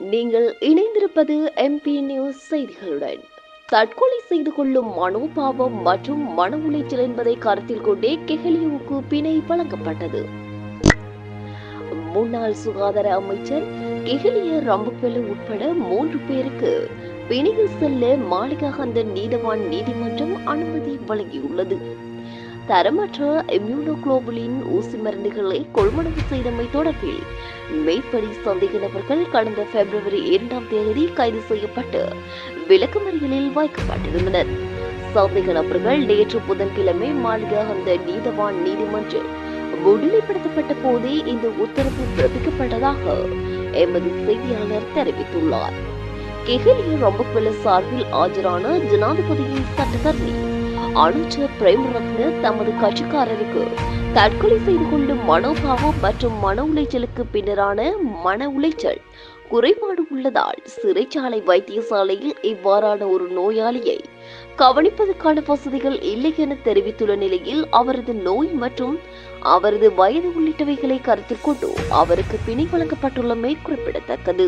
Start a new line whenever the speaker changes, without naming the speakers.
நீங்கள் இணைந்திருப்பது MP news செய்திகளுடன். தற்கொலை செய்து கொள்ளும் மனோபாவம் மற்றும் மன உளைச்சல் என்பதை கருத்தில் கொண்டே கெஹலியுவுக்கு பிணை வழங்கப்பட்டது. முன்னாள் சுகாதார அமைச்சர் கெஹலிய ரம்புப்பெல உட்பட மூன்று பேருக்கு பிணையில் செல்ல மாளிகாகந்தன் நீதவான் நீதிமன்றம் அனுமதி வழங்கியுள்ளது. தரமற்ற இம்யூனோகுளோபுலின் ஊசி மருந்துகளை கொள்வனவு செய்தமை தொடர்பில் மேற்படி சந்தேக நபர்கள் கடந்த பிப்ரவரி இரண்டாம் தேதி கைது செய்யப்பட்டு விளக்கமறியலில் வைக்கப்பட்டிருந்தனர். சந்தேக நபர்கள் நேற்று புதன்கிழமை மாளிகாகந்த நீதவான் நீதிமன்றம் முன்னிலைப்படுத்தப்பட்ட போதே இந்த உத்தரவு பிறப்பிக்கப்பட்டதாக எமது செய்தியாளர் தெரிவித்துள்ளார். கெஹலிய ரொம்ப சார்பில் ஆஜரான ஜனாதிபதியின் சட்டத்தரணி அனுஜ பிரேமரத்ன தமது கட்சிக்காரருக்கு தற்கொலை செய்து கொள்ளும் மனோபாவம் மற்றும் மன உளைச்சலுக்கு பின்னரான மன உளைச்சல் குறைபாடு உள்ளதால் சிறைச்சாலை வைத்தியசாலையில் இவ்வாறான ஒரு நோயாளியை கவனிப்பதற்கான வசதிகள் இல்லை என தெரிவித்துள்ள நிலையில் அவரது நோய் மற்றும் அவரது வயது உள்ளிட்டவைகளை கருத்தில் கொண்டு அவருக்கு பிணை வழங்கப்பட்டுள்ளமை குறிப்பிடத்தக்கது.